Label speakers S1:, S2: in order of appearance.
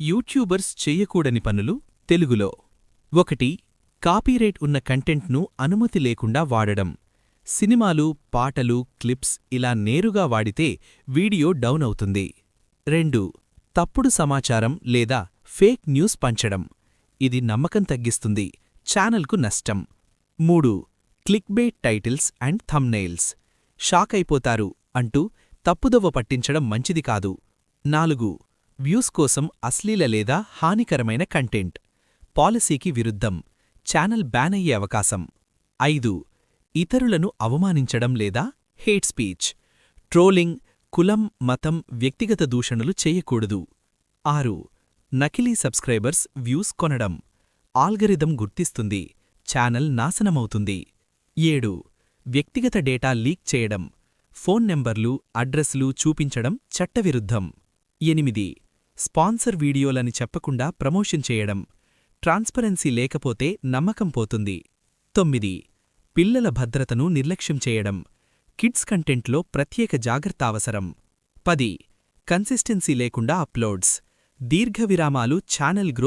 S1: YouTubers చెయ్యకూడని పనులు తెలుగులో. ఒకటి కాపీరైట్ ఉన్న కంటెంట్ను అనుమతి లేకుండా వాడడం. సినిమాలు పాటలు క్లిప్స్ ఇలా నేరుగా వాడితే వీడియో డౌన్ అవుతుంది. రెండు తప్పుడు సమాచారం లేదా ఫేక్ న్యూస్ పంచడం. ఇది నమ్మకం తగ్గిస్తుంది ఛానల్కు నష్టం. మూడు clickbait titles and thumbnails shock అయిపోతారు అంటూ తప్పుదవ్వ పట్టించడం మంచిది కాదు. నాలుగు వ్యూస్ కోసం అశ్లీల లేదా హానికరమైన కంటెంట్. పాలసీకి విరుద్ధం. ఛానల్ బ్యాన్ అయ్యే అవకాశం. ఐదు. ఇతరులను అవమానించడం లేదా హేట్ స్పీచ్. ట్రోలింగ్ కులం మతం వ్యక్తిగత దూషణలు చేయకూడదు. ఆరు. నకిలీ సబ్స్క్రైబర్స్ వ్యూస్ కొనడం. ఆల్గరిథం గుర్తిస్తుంది. ఛానల్ నాశనమవుతుంది. ఏడు. వ్యక్తిగత డేటా లీక్ చేయడం. ఫోన్ నెంబర్లు అడ్రస్లు చూపించడం చట్టవిరుద్ధం. ఎనిమిది. స్పాన్సర్ వీడియోలని చెప్పకుండా ప్రమోషన్ చేయడం ట్రాన్స్పరెన్సీ లేకపోతే నమ్మకం పోతుంది. తొమ్మిది పిల్లల భద్రతను నిర్లక్ష్యం చేయడం కిడ్స్ కంటెంట్లో ప్రత్యేక జాగ్రత్త అవసరం. పది కన్సిస్టెన్సీ లేకుండా అప్లోడ్స్ దీర్ఘ విరామాలు ఛానల్ గ్రో